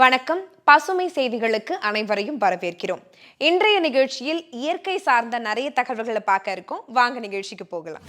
வணக்கம். பசுமை செய்திகளுக்கு அனைவரையும் வரவேற்கிறோம். இன்றைய நிகழ்ச்சியில் இயற்கை சார்ந்த நிறைய தகவல்களை பார்க்க இருக்கோம். வாங்க நிகழ்ச்சிக்கு போகலாம்.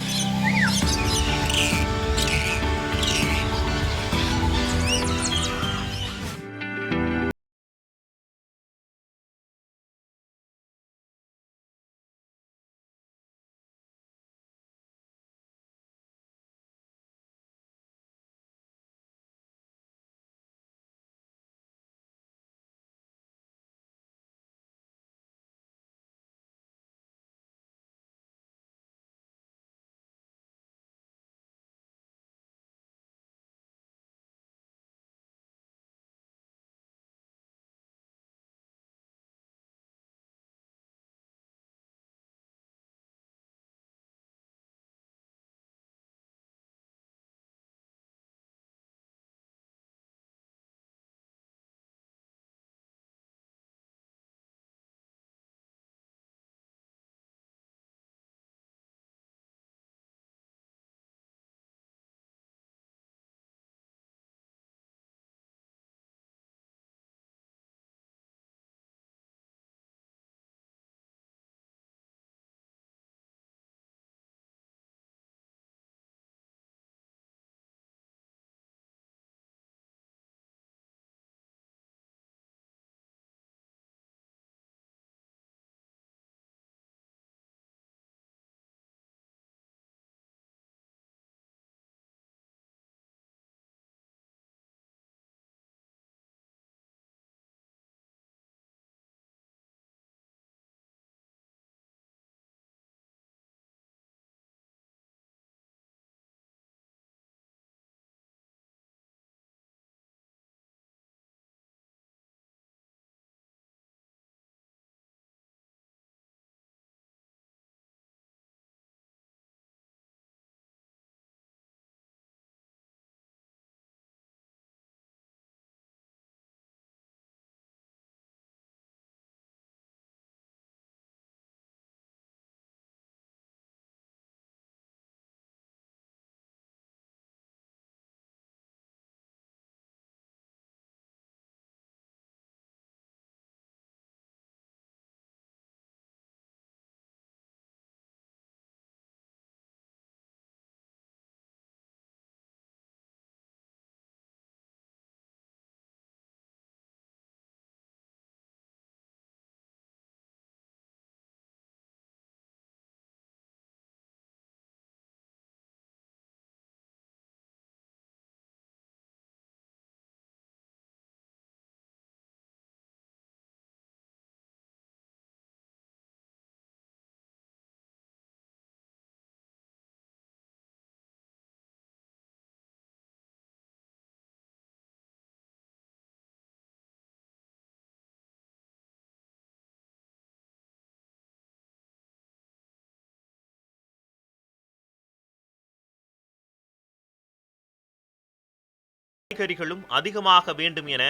காய்கறிகளும் அதிகமாக வேண்டும் என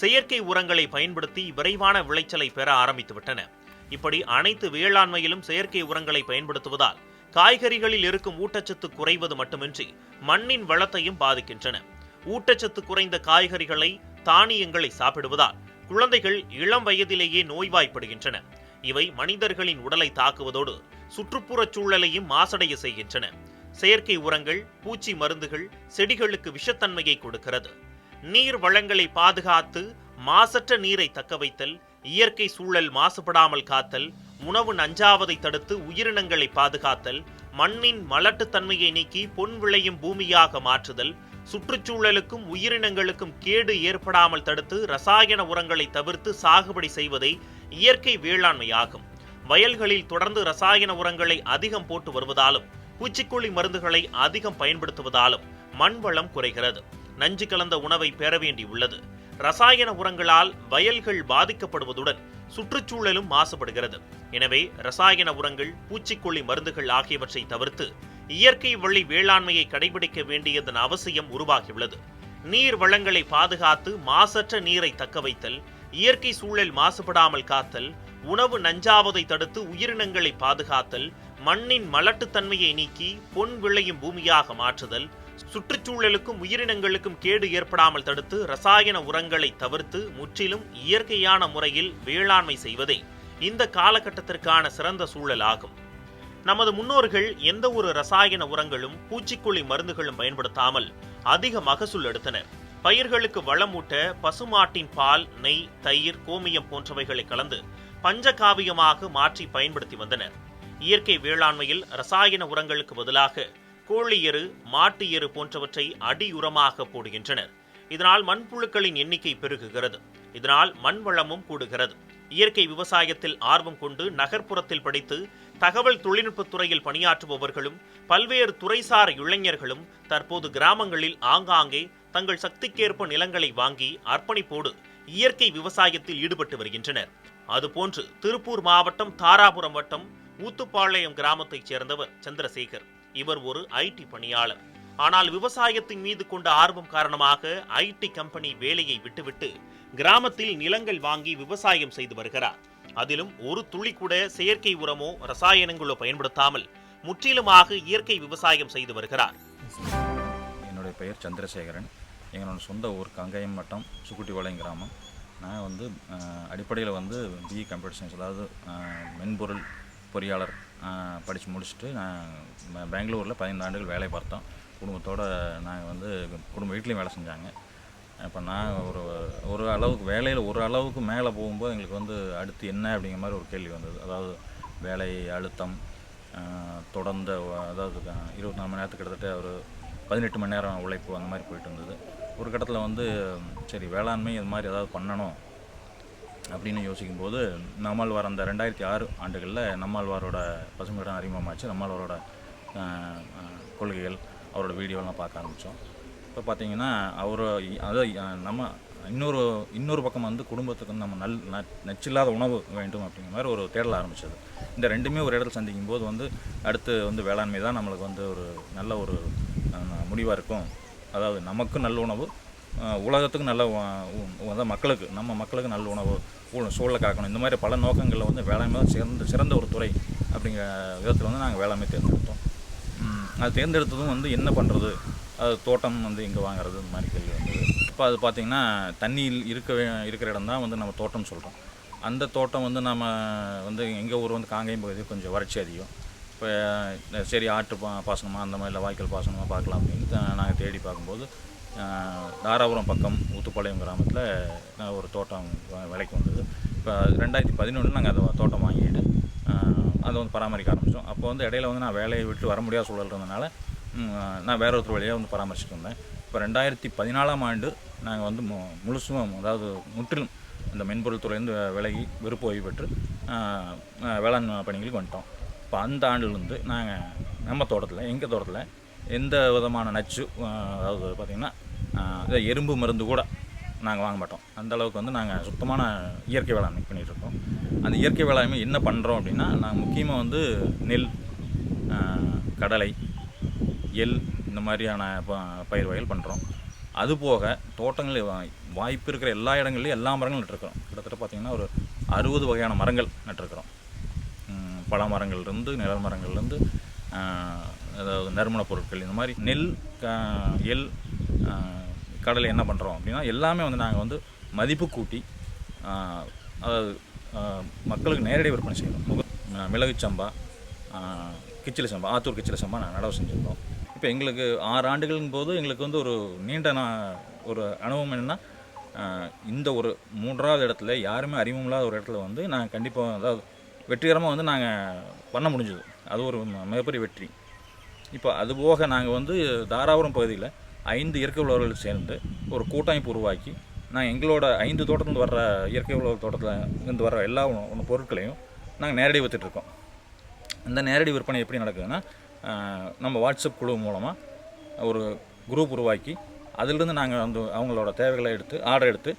செயற்கை உரங்களை பயன்படுத்தி விரைவான விளைச்சலை பெற ஆரம்பித்துவிட்டன. இப்படி அனைத்து வேளாண்மையிலும் செயற்கை உரங்களை பயன்படுத்துவதால் காய்கறிகளில் இருக்கும் ஊட்டச்சத்து குறைவது மட்டுமின்றி மண்ணின் வளத்தையும் பாதிக்கின்றன. ஊட்டச்சத்து குறைந்த காய்கறிகளை தானியங்களை சாப்பிடுவதால் குழந்தைகள் இளம் வயதிலேயே நோய்வாய்ப்படுகின்றன. இவை மனிதர்களின் உடலை தாக்குவதோடு சுற்றுப்புறச் சூழலையும் மாசடைய செய்கின்றன. செயற்கை உரங்கள் பூச்சி மருந்துகள் செடிகளுக்கு விஷத்தன்மையை கொடுக்கிறது. நீர் வளங்களை பாதுகாத்து மாசற்ற நீரை தக்கவைத்தல் இயற்கை சூழல் மாசுபடாமல் காத்தல் உணவு நஞ்சாவதை தடுத்து உயிரினங்களை பாதுகாத்தல் மண்ணின் மலட்டுத்தன்மையை நீக்கி பொன் விளையும் பூமியாக மாற்றுதல் சுற்றுச்சூழலுக்கும் உயிரினங்களுக்கும் கேடு ஏற்படாமல் தடுத்து ரசாயன உரங்களை தவிர்த்து சாகுபடி செய்வதே இயற்கை வேளாண்மையாகும். வயல்களில் தொடர்ந்து ரசாயன உரங்களை அதிகம் போட்டு வருவதாலும் பூச்சிக்கொல்லி மருந்துகளை அதிகம் பயன்படுத்துவதாலும் மண் வளம் குறைகிறது. நஞ்சு கலந்த உணவை பெற வேண்டியுள்ளது. ரசாயன உரங்களால் வயல்கள் பாதிக்கப்படுவதுடன் சுற்றுச்சூழலும் மாசுபடுகிறது. எனவே ரசாயன உரங்கள் பூச்சிக்கொல்லி மருந்துகள் ஆகியவற்றை தவிர்த்து இயற்கை வழி வேளாண்மையை கடைபிடிக்க வேண்டியதன் அவசியம் உருவாகியுள்ளது. நீர் வளங்களை பாதுகாத்து மாசற்ற நீரை தக்க வைத்தல் இயற்கை சூழல் மாசுபடாமல் காத்தல் உணவு நஞ்சாவதை தடுத்து உயிரினங்களை பாதுகாத்தல் மண்ணின் மலட்டுத்தன்மையை நீக்கி பொன் விளையும் பூமியாக மாற்றுதல் சுற்றுச்சூழலுக்கும் உயிரினங்களுக்கும் கேடு ஏற்படாமல் தடுத்து ரசாயன உரங்களை தவிர்த்து முற்றிலும் இயற்கையான முறையில் வேளாண்மை செய்வதே இந்த காலகட்டத்திற்கான சிறந்த சூழல் ஆகும். நமது முன்னோர்கள் எந்த ஒரு ரசாயன உரங்களும் பூச்சிக்கொல்லி மருந்துகளும் பயன்படுத்தாமல் அதிக மகசூல் எடுத்தனர். பயிர்களுக்கு வளமூட்ட பசுமாட்டின் பால் நெய் தயிர் கோமியம் போன்றவைகளை கலந்து பஞ்சகாவியமாக மாற்றி பயன்படுத்தி வந்தனர். இயற்கை வேளாண்மையில் ரசாயன உரங்களுக்கு பதிலாக கோழி எரு மாட்டு எரு போன்றவற்றை அடி உரமாக போடுகின்றனர். இதனால் மண்புழுக்களின் எண்ணிக்கை பெருகுகிறது. இதனால் மண் வளமும் கூடுகிறது. இயற்கை விவசாயத்தில் ஆர்வம் கொண்டு நகர்ப்புறத்தில் படித்து தகவல் தொழில்நுட்பத் துறையில் பணியாற்றுபவர்களும் பல்வேறு துறைசார் இளைஞர்களும் தற்போது கிராமங்களில் ஆங்காங்கே தங்கள் சக்திக்கேற்ப நிலங்களை வாங்கி அர்ப்பணிப்போடு இயற்கை விவசாயத்தில் ஈடுபட்டு வருகின்றனர். அதுபோன்று திருப்பூர் மாவட்டம் தாராபுரம் வட்டம் ஊத்துப்பாளையம் கிராமத்தைச் சேர்ந்தவர் சந்திரசேகர். இவர் ஒரு ஐடி பணியாளர். ஆனால் விவசாயத்தின் மீது கொண்ட ஆர்வம் காரணமாக ஐடி கம்பெனி வேலையை விட்டுவிட்டு கிராமத்தில் நிலங்கள் வாங்கி விவசாயம் செய்து வருகிறார். அதிலும் ஒரு துளி கூட செயற்கை உரமோ ரசாயனங்களோ பயன்படுத்தாமல் முற்றிலுமாக இயற்கை விவசாயம் செய்து வருகிறார். என்னுடைய பெயர் சந்திரசேகரன். எங்களோட சொந்த ஊர் கங்கையம் வட்டம் சுக்குட்டிபாளையம் கிராமம். நான் வந்து அடிப்படையில் வந்து பிஇ கம்ப்யூட்டர் சயின்ஸ் அதாவது மென்பொருள் பொறியாளர் படித்து முடிச்சுட்டு நான் பெங்களூரில் பதினைந்து ஆண்டுகள் வேலை பார்த்தோம். குடும்பத்தோடு நாங்கள் வந்து குடும்ப வீட்லேயும் வேலை செஞ்சாங்க. இப்போ நான் ஒரு ஒரு அளவுக்கு வேலையில் ஒரு அளவுக்கு மேலே போகும்போது எங்களுக்கு வந்து அடுத்து என்ன அப்படிங்கிற மாதிரி ஒரு கேள்வி வந்தது. அதாவது வேலை அழுத்தம் தொடர்ந்து தொடர்ந்த அதாவது இருபத்தி நாலு மணி நேரத்துக்கு கிட்டத்தட்ட ஒரு பதினெட்டு மணி நேரம் உழைப்பு அந்த மாதிரி போயிட்டு இருந்தது. ஒரு கட்டத்தில் வந்து சரி வேளாண்மை இது மாதிரி ஏதாவது பண்ணணும் அப்படின்னு யோசிக்கும்போது நம்மாழ்வார் அந்த ரெண்டாயிரத்தி ஆறு ஆண்டுகளில் நம்மாழ்வாரோட பசுமையிடம் அறிமுகமாச்சு. நம்மாழ்வாரோட கொள்கைகள் அவரோட வீடியோலாம் பார்க்க ஆரம்பித்தோம் இப்போ பார்த்தீங்கன்னா அவர் அதாவது நம்ம இன்னொரு இன்னொரு பக்கம் வந்து குடும்பத்துக்கு வந்து நம்ம நல் ந- நச்சில்லாத உணவு வேண்டும் அப்படிங்கிற மாதிரி ஒரு தேடல் ஆரம்பிச்சது. இந்த ரெண்டுமே ஒரு இடத்துல சந்திக்கும் போது வந்து அடுத்து வந்து வேளாண்மை தான் நம்மளுக்கு வந்து ஒரு நல்ல ஒரு முடிவாக இருக்கும். அதாவது நமக்கும் நல்ல உணவு உலகத்துக்கும் உலகத்துக்கு நல்ல அதாவது மக்களுக்கு நம்ம மக்களுக்கு நல்ல உணவு சூழலை காக்கணும். இந்த மாதிரி பல நோக்கங்களில் வந்து வேளாண்மை தான் சிறந்த சிறந்த ஒரு துறை அப்படிங்கிற விதத்தில் வந்து நாங்கள் வேளாண்மை தேர்ந்தெடுத்தோம். அது தேர்ந்தெடுத்ததும் வந்து என்ன பண்ணுறது? அது தோட்டம் வந்து இங்கே வாங்குறது இந்த மாதிரி கேள்வி வந்தது. இப்போ அது பார்த்திங்கன்னா தண்ணியில் இருக்க இருக்கிற இடம் தான் வந்து நம்ம தோட்டம் சொல்கிறோம். அந்த தோட்டம் வந்து நம்ம வந்து எங்கள் ஊர் வந்து காங்கேயம் பகுதி கொஞ்சம் வறட்சி அதிகம். இப்போ சரி ஆற்று பா பாசனமா அந்த மாதிரி இல்லை வாய்க்கால் பாசனமாக பார்க்கலாம் அப்படின்னு நாங்கள் தேடி பார்க்கும்போது தாராபுரம் பக்கம் ஊத்துப்பாளையம் கிராமத்தில் நான் ஒரு தோட்டம் விலைக்கு வந்தது. இப்போ ரெண்டாயிரத்தி பதினொன்று நாங்கள் அதை தோட்டம் வாங்கிட்டு அதை வந்து பராமரிக்க ஆரம்பித்தோம் அப்போ வந்து இடையில வந்து நான் வேலையை விட்டு வர முடியாத சூழல் இருந்தனால நான் வேற ஒருத்தர் வழியாக வந்து பராமரிச்சுட்டு இருந்தேன் இப்போ ரெண்டாயிரத்தி பதினாலாம் ஆண்டு நாங்கள் வந்து மு முழுசும் அதாவது முற்றிலும் இந்த மென்பொருள் துறையிலேருந்து விலகி விருப்ப ஓய்வு பெற்று வேளாண் பணிகளுக்கு வந்துட்டோம். இப்போ அந்த ஆண்டுலேருந்து நாங்கள் நம்ம தோட்டத்தில் எங்கள் தோட்டத்தில் எந்த விதமான நச்சு அதாவது பார்த்திங்கன்னா எறும்பு மருந்து கூட நாங்கள் வாங்க மாட்டோம். அந்த அளவுக்கு வந்து நாங்கள் சுத்தமான இயற்கை வேளாண்மை பண்ணிகிட்ருக்கோம் அந்த இயற்கை வேளாண்மை என்ன பண்ணுறோம் அப்படின்னா நாங்கள் முக்கியமாக வந்து நெல் கடலை எள் இந்த மாதிரியான ப- பயிர் வகைகள் பண்ணுறோம் அதுபோக தோட்டங்கள் வாய்ப்பு இருக்கிற எல்லா இடங்கள்லையும் எல்லா மரங்களும் நட்டுருக்கிறோம். கிட்டத்தட்ட பார்த்திங்கன்னா ஒரு அறுபது வகையான மரங்கள் நட்டுருக்கிறோம். பழமரங்கள்லேருந்து மரங்கள்லேருந்து நிழல் மரங்கள்லேருந்து அதாவது நறுமணப் பொருட்கள் இந்த மாதிரி நெல் எல் கடலை என்ன பண்ணுறோம் அப்படின்னா எல்லாமே வந்து நாங்கள் வந்து மதிப்பு கூட்டி அதாவது மக்களுக்கு நேரடி விற்பனை செய்கிறோம் முக மிளகு சம்பா கிச்சிலி சம்பா ஆத்தூர் கிச்சிலி சம்பா நான் நடவு செஞ்சுருக்கோம். இப்போ எங்களுக்கு ஆறு ஆண்டுகளின் போது எங்களுக்கு வந்து ஒரு நீண்ட நான் ஒரு அனுபவம் என்னென்னா இந்த ஒரு மூன்றாவது இடத்துல யாருமே அறிமுகம் இல்லாத ஒரு இடத்துல வந்து நான் கண்டிப்பாக அதாவது வெற்றிகரமாக வந்து நாங்கள் பண்ண முடிஞ்சது. அது ஒரு ம- மிகப்பெரிய வெற்றி. இப்போ அதுபோக நாங்கள் வந்து தாராபுரம் பகுதியில் ஐந்து இயற்கை உழவர்கள் சேர்ந்து ஒரு கூட்டமைப்பு உருவாக்கி நாங்கள் எங்களோட ஐந்து தோட்டத்துலேருந்து வர்ற இயற்கை உழவர் தோட்டத்தில் இருந்து வர்ற எல்லா உண- பொருட்களையும் நாங்கள் நேரடி விற்றுட்ருக்கோம் இந்த நேரடி விற்பனை எப்படி நடக்குதுன்னா நம்ம வாட்ஸ்அப் குழு மூலமாக ஒரு குரூப் உருவாக்கி அதிலிருந்து நாங்கள் வந்து அவங்களோட தேவைகளை எடுத்து ஆர்டர் எடுத்து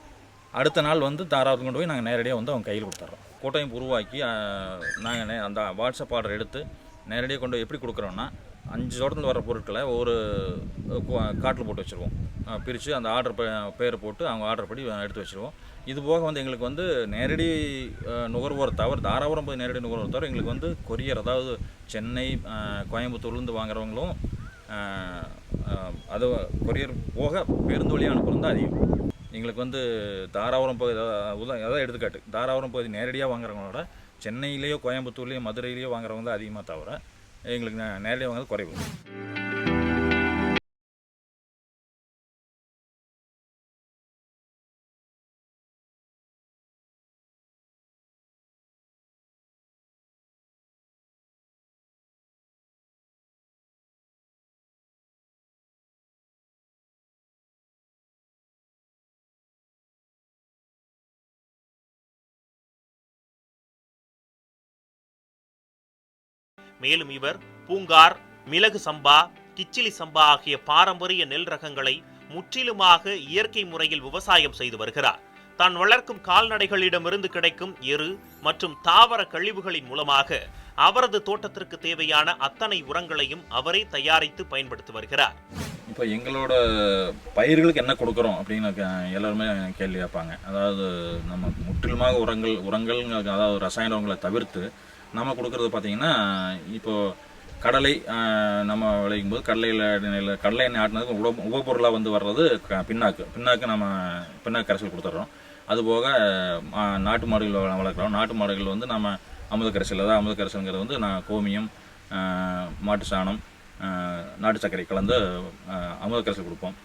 அடுத்த நாள் வந்து தாராளத்து கொண்டு போய் நாங்கள் நேரடியாக வந்து அவங்க கையில் கொடுத்துட்றோம் கூட்டமைப்பு உருவாக்கி நாங்கள் அந்த வாட்ஸ்அப் ஆர்டர் எடுத்து நேரடியாக கொண்டு எப்படி கொடுக்குறோன்னா அஞ்சு தோட்டத்தில் வர பொருட்களை ஒரு காட்டில் போட்டு வச்சுருவோம். பிரித்து அந்த ஆர்டர் பேர் போட்டு அவங்க ஆர்டர் படி எடுத்து வச்சுருவோம். இது போக வந்து எங்களுக்கு வந்து நேரடி நுகர்வோர் தவிர தாராபுரம் போய் நேரடி நுகர்வோர் தவிர எங்களுக்கு வந்து கொரியர் அதாவது சென்னை கோயம்புத்தூர்லேருந்து வாங்குறவங்களும் அது கொரியர் போக பேருந்து வழியாக அனுப்புறது தான் அதிகம். எங்களுக்கு வந்து தாராபுரம் பகுதி உதான் உதா- அதாவது எடுத்துக்காட்டு. தாராபுரம் பகுதி நேரடியாக வாங்குறவங்களோட சென்னையிலேயோ கோயம்புத்தூர்லேயோ மதுரையிலேயோ வாங்குறவங்க தான் அதிகமாக தவிர எங்களுக்கு நேரடியாக வாங்குறது குறைவு. மேலும் இவர் பூங்கார் மிளகு சம்பா கிச்சிலி சம்பா ஆகிய பாரம்பரிய நெல் ரகங்களை முற்றிலுமாக இயற்கை முறையில் விவசாயம் செய்து வருகிறார். தான் வளர்க்கும் கால்நடைகளிடமிருந்து கிடைக்கும் எரு மற்றும் தாவர கழிவுகளின் மூலமாக அவரது தோட்டத்திற்கு தேவையான அத்தனை உரங்களையும் அவரே தயாரித்து பயன்படுத்தி வருகிறார். இப்போ எங்களோட பயிர்களுக்கு என்ன கொடுக்குறோம் அப்படின்னு எல்லாருமே கேள்வி கேட்பாங்க. அதாவது நம்ம முற்றிலுமாக உரங்கள் உரங்கள் அதாவது ரசாயன உரங்களை தவிர்த்து நம்ம கொடுக்கறது பார்த்தீங்கன்னா இப்போ கடலை நம்ம விளையும் போது கடலையில் கடலை எண்ணெய் ஆட்டினதுக்கு உப உபப்பொருளாக வந்து வர்றது க- பின்னாக்கு. பின்னாக்கு நம்ம பின்னாக்கு கரைசல் கொடுத்துட்றோம். அதுபோக நாட்டு மாடுகள் வளர்க்குறோம். நாட்டு மாடுகள் வந்து நம்ம அமுத கரைசல் அதாவது அமுத கரைசல்ங்கிறது வந்து நான் கோமியம் மாட்டு சாணம் நாட்டு சர்க்கரை கலந்து அமுத கரைசல் கொடுப்போம்.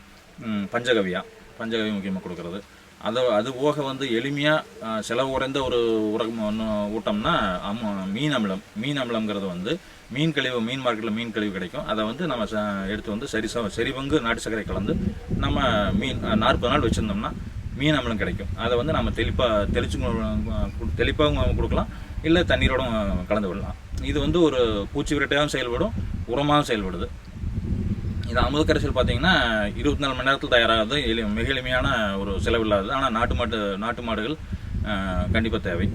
பஞ்சகவியா. பஞ்சகவி முக்கியமாக கொடுக்கறது. அதை அது போக வந்து எளிமையாக செலவு குறைந்த ஒரு உரம் ஒன்று ஊட்டம்னா அம் மீன் அமிலம். மீன் அமிலம்ங்கிறது வந்து மீன் கழிவு மீன் மார்க்கெட்டில் மீன் கழிவு கிடைக்கும். அதை வந்து நம்ம ச- எடுத்து வந்து சரி ச- சரி பங்கு நாட்டு சர்க்கரை கலந்து நம்ம மீன் நாற்பது நாள் வச்சுருந்தோம்னா மீன் அமிலம் கிடைக்கும். அதை வந்து நம்ம தெளிப்பாக தெளிச்சு தெளிப்பாகவும் கொடுக்கலாம். இல்லை தண்ணீரோடும் கலந்து விடலாம். இது வந்து ஒரு பூச்சி விரட்டையாகவும் செயல்படும் உரமாகவும் செயல்படுது. இது அமுத கரைசல் பார்த்தீங்கன்னா இருபத்தி நாலு மணி நேரத்தில் தயாராகிறது. எளி மிக எளிமையான ஒரு செலவில்லாதது. ஆனால் நாட்டு மாட்டு நாட்டு மாடுகள் கண்டிப்பாக தேவை.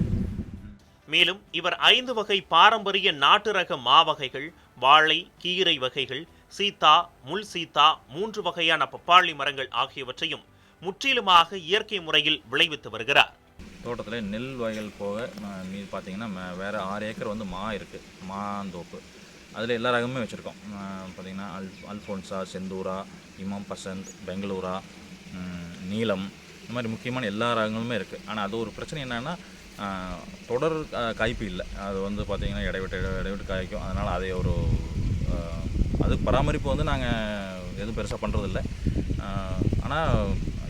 மேலும் இவர் ஐந்து வகை பாரம்பரிய நாட்டு ரக மா வகைகள் வாழை கீரை வகைகள் சீத்தா முள் சீத்தா மூன்று வகையான பப்பாளி மரங்கள் ஆகியவற்றையும் முற்றிலுமாக இயற்கை முறையில் விளைவித்து வருகிறார். தோட்டத்தில் நெல் வயல் போக மீதி பார்த்தீங்கன்னா வேற ஆறு ஏக்கர் வந்து மா இருக்குது மாந்தோப்பு. அதில் எல்லா ரகமுமே வச்சுருக்கோம். பார்த்திங்கன்னா அல் அல்ஃபோன்சா செந்தூரா இமாம் பசந்த் பெங்களூரா நீலம் இந்த மாதிரி முக்கியமான எல்லா ரகங்களுமே இருக்குது ஆனால் அது ஒரு பிரச்சனை என்னென்னா தொடர் காய்ப்பு இல்லை. அது வந்து பார்த்திங்கன்னா இடைவிட்டு இடைவிட்டு காய்க்கும். அதனால் அதே ஒரு அது பராமரிப்பு வந்து நாங்கள் எதுவும் பெருசாக பண்ணுறதில்ல ஆனால்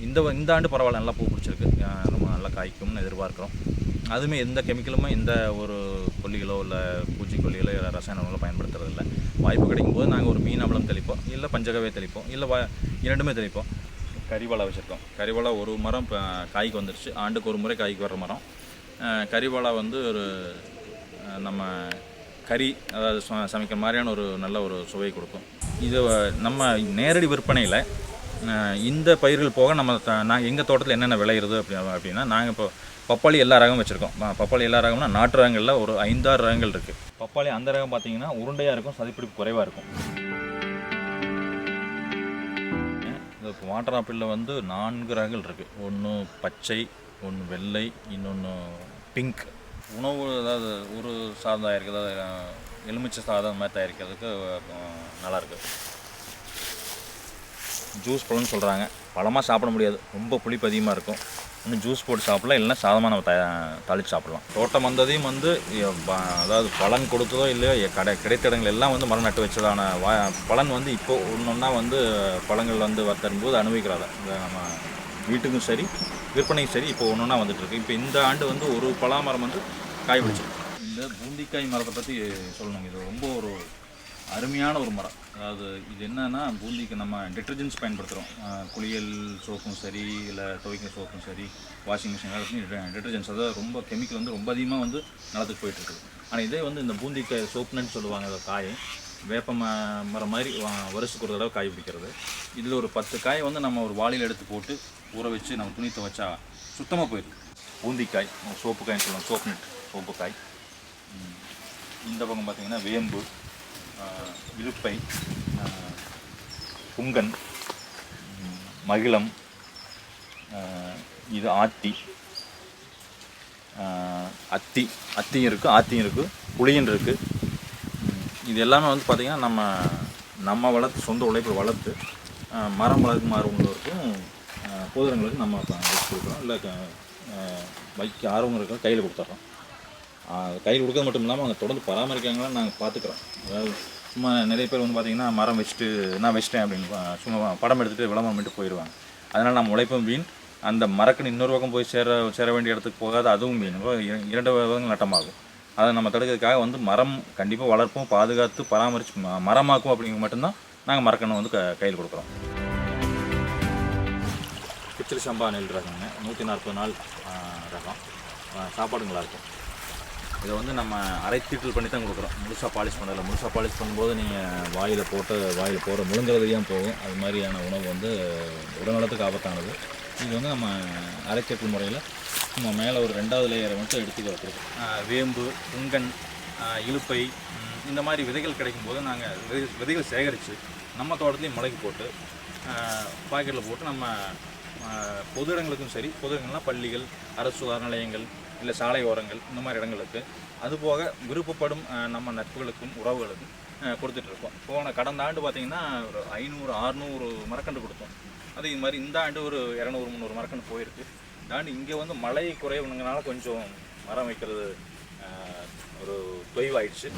இந்த இந்த ஆண்டு பரவாயில்ல. நல்லா பூ பிடிச்சிருக்கு. ரொம்ப நல்லா காய்க்கும்னு எதிர்பார்க்குறோம். அதுவுமே எந்த கெமிக்கலுமே எந்த ஒரு கொல்லிகளோ இல்லை பூச்சிக்கொல்லிகளோ இல்லை ரசாயனங்களோ பயன்படுத்துறது இல்லை வாய்ப்பு கிடைக்கும் போது நாங்கள் ஒரு மீன் அம்பளம் தெளிப்போம் இல்லை பஞ்சகவே தெளிப்போம் இல்லை வ இரண்டுமே தெளிப்போம். கறிவாழை வச்சுருக்கோம். கறிவாழை ஒரு மரம் இப்போ காய்க்கு வந்துருச்சு. ஆண்டுக்கு ஒரு முறை காய்க்கு வர்ற மரம். கறிவாழை வந்து ஒரு நம்ம கறி அதாவது ச- சமைக்கிற மாதிரியான ஒரு நல்ல ஒரு சுவை கொடுக்கும். இது நம்ம நேரடி விற்பனையில் இந்த பயிர்கள் போக நம்ம த- எங்கள் தோட்டத்தில் என்னென்ன விளையிறது அப்படி அப்படின்னா நாங்கள் இப்போ பப்பாளி எல்லா ரகமும் வச்சுருக்கோம். பப்பாளி எல்லா ரகம்னா நாட்டு ரகங்களில் ஒரு ஐந்தாறு ரகங்கள் இருக்குது பப்பாளி அந்த ரகம் பார்த்தீங்கன்னா உருண்டையாக இருக்கும் சதிப்பிடிப்பு குறைவாக இருக்கும். இந்த வாட்டர் ஆப்பிளில் வந்து நான்கு ரகங்கள் இருக்குது ஒன்று பச்சை ஒன்று வெள்ளை இன்னொன்று பிங்க் உணவு அதாவது ஒரு சாதம் தயாரிக்கிறது எலுமிச்சை சாதம் மாதிரி தயாரிக்கிறதுக்கு நல்லாயிருக்கு ஜூஸ் பழம்னு சொல்கிறாங்க பழமாக சாப்பிட முடியாது. ரொம்ப புளிப்பு அதிகமாக இருக்கும். இன்னும் ஜூஸ் போட்டு சாப்பிடலாம். இல்லைன்னா சாதமாக நம்ம த தாளித்து சாப்பிடலாம். தோட்டம் வந்ததையும் வந்து அதாவது பலன் கொடுத்ததோ இல்லையோ கடை கிடைத்த இடங்கள் எல்லாம் வந்து மரம் நட்டு வச்சதான வா பலன் வந்து இப்போ ஒன்றொன்னா வந்து பழங்கள் வந்து வத்தரும்போது அனுபவிக்கிறாங்க. நம்ம வீட்டுக்கும் சரி விற்பனைக்கும் சரி இப்போ ஒன்று ஒன்றா வந்துட்டு இருக்கு. இப்போ இந்த ஆண்டு வந்து ஒரு பலாமரம் வந்து காய் பிடிச்சிருக்கு. இந்த பூந்திக்காய் மரத்தை பற்றி சொல்லணுங்க. இது ரொம்ப ஒரு அருமையான ஒரு மரம். அதாவது இது என்னன்னா பூந்திக்கு நம்ம டிட்டர்ஜென்ட்ஸ் பயன்படுத்துகிறோம் குளியல் சோப்பும் சரி இல்லை துவைக்கிற சோப்பும் சரி வாஷிங் மிஷின் எல்லாத்துலையும் டிட்டர்ஜென்ட்ஸ் அதாவது ரொம்ப கெமிக்கல் வந்து ரொம்ப அதிகமாக வந்து நிலத்துக்கு போயிட்டுருக்கு ஆனால் இதே வந்து இந்த பூந்திக்காய் சோப்புன்னு சொல்லுவாங்க அந்த காய் வேப்ப ம மரம் மாதிரி வருஷத்துக்கு ஒரு தடவை காய் பிடிக்கிறது. இதில் ஒரு பத்து காய் வந்து நம்ம ஒரு வாளியில் எடுத்து போட்டு ஊற வச்சு நம்ம துணி துவைச்சா சுத்தமாக போயிடுது பூந்திக்காய் சோப்பு காய்ன்னு சொல்லுவாங்க சோப்பு நெட் சோப்பு காய் இந்த பக்கம் பார்த்திங்கன்னா வேம்பு இழுப்பை புங்கன் மகிழம் இது ஆத்தி அத்தி அத்தியும் இருக்குது ஆத்தியும் இருக்குது புளியன் இருக்குது இது எல்லாமே வந்து பார்த்திங்கன்னா நம்ம நம்ம வளர்த்து சொந்த உழைப்பு வளர்த்து மரம் வளர்க்கு வளர்க்குமாறுவங்களுக்கும் பொதுரங்களுக்கு நம்ம வச்சு கொடுக்குறோம். இல்லை வைக்க ஆர்வம் இருக்க கையில் கொடுத்துட்றோம் கையில் கொடுக்கறது மட்டும் இல்லாமல் அவங்க தொடர்ந்து பராமரிக்கிறாங்களா நாங்கள் பார்த்துக்குறோம் அதாவது சும்மா நிறைய பேர் வந்து பார்த்தீங்கன்னா மரம் வச்சுட்டு நான் வச்சிட்டேன் அப்படின்னு சும்மா படம் எடுத்துகிட்டு விளம்பரம் பண்ணிட்டு போயிடுவாங்க அதனால் நம்ம உழைப்பும் வீண். அந்த மரக்கன்று இன்னொரு பக்கம் போய் சேர சேர வேண்டிய இடத்துக்கு போகாத அதுவும் வீண். இரண்டு விதங்கள் நட்டமாகும். அதை நம்ம தடுக்கிறதுக்காக வந்து மரம் கண்டிப்பாக வளர்ப்போம் பாதுகாத்து பராமரித்து ம- மரமாக்கும் அப்படிங்கிறது மட்டும்தான் நாங்கள் மரக்கண்ணை வந்து க கையில் கொடுக்குறோம். கிச்சிலி சம்பா நெல் ரகங்க நூற்றி நாற்பது நாள் ரகம். சாப்பாடுங்களாக சாப்பாடு இருக்கும். இதை வந்து நம்ம அரை தீட்டல் பண்ணி தான் கொடுக்குறோம். முழுசாக பாலிஷ் பண்ணல. முழுசாக பாலிஷ் பண்ணும்போது நீங்கள் வாயில் போட்டு வாயில் போகிற முழுங்கிறதையும் போகும்? அது மாதிரியான உணவு வந்து உடல்நலத்துக்கு ஆபத்தானது. இது வந்து நம்ம அரை தீட்டல் முறையில் நம்ம மேலே ஒரு ரெண்டாவது லேயரை மட்டும் எடுத்து வச்சுருக்கோம். வேம்பு புங்கன் இழுப்பை இலுப்பை இந்த மாதிரி விதைகள் கிடைக்கும் போது நாங்கள் விதை விதைகள் சேகரித்து நம்ம தோட்டத்துலேயும் முளைக்கு போட்டு பாக்கெட்டில் போட்டு நம்ம பொது இடங்களுக்கும் சரி பொது இடங்கள்னா பள்ளிகள் அரசு சுகாதார நிலையங்கள் இல்லை சாலை ஓரங்கள் இந்த மாதிரி இடங்களுக்கு. அதுபோக விருப்பப்படும் நம்ம நட்புகளுக்கும் உறவுகளுக்கும் கொடுத்துட்ருக்கோம் போன கடந்த ஆண்டு பார்த்திங்கன்னா ஒரு ஐநூறு அறுநூறு மரக்கன்று கொடுத்தோம். அது இது மாதிரி இந்த ஆண்டு ஒரு இரநூறு முந்நூறு மரக்கன்று போயிருக்கு. இந்த ஆண்டு இங்கே வந்து மழை குறைவுனால கொஞ்சம் மரம் வைக்கிறது ஒரு தொய்வாயிடுச்சு.